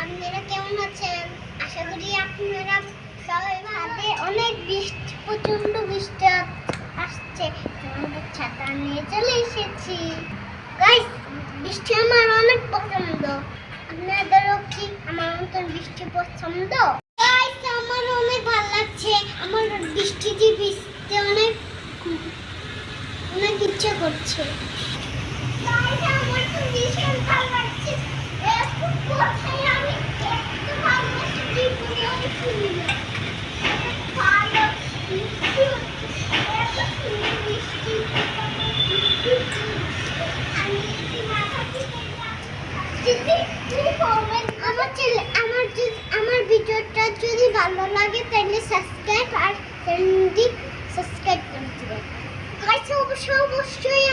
কেমন আছেন? আশা করি আপনারা সবাই ভালো। অনেক বৃষ্টি প্রচণ্ড বৃষ্টি আসছে। আমাদের ছাতা নিয়ে চলে এসেছি। গাইস বৃষ্টি আমার অনেক পছন্দ। আপনাদেরও কি আমার মতন বৃষ্টি পছন্দ? গাইস আমার অনেক ভালো লাগছে। আমার বৃষ্টিতে ভিজতে অনেক অনেক ইচ্ছে করছে। গাইস আমার তো ভীষণ আমার ভিডিওটা যদি ভালো লাগে তাহলে সাবস্ক্রাইব আর চ্যানেলটি সাবস্ক্রাইব করে দিবেন অবশ্যই অবশ্যই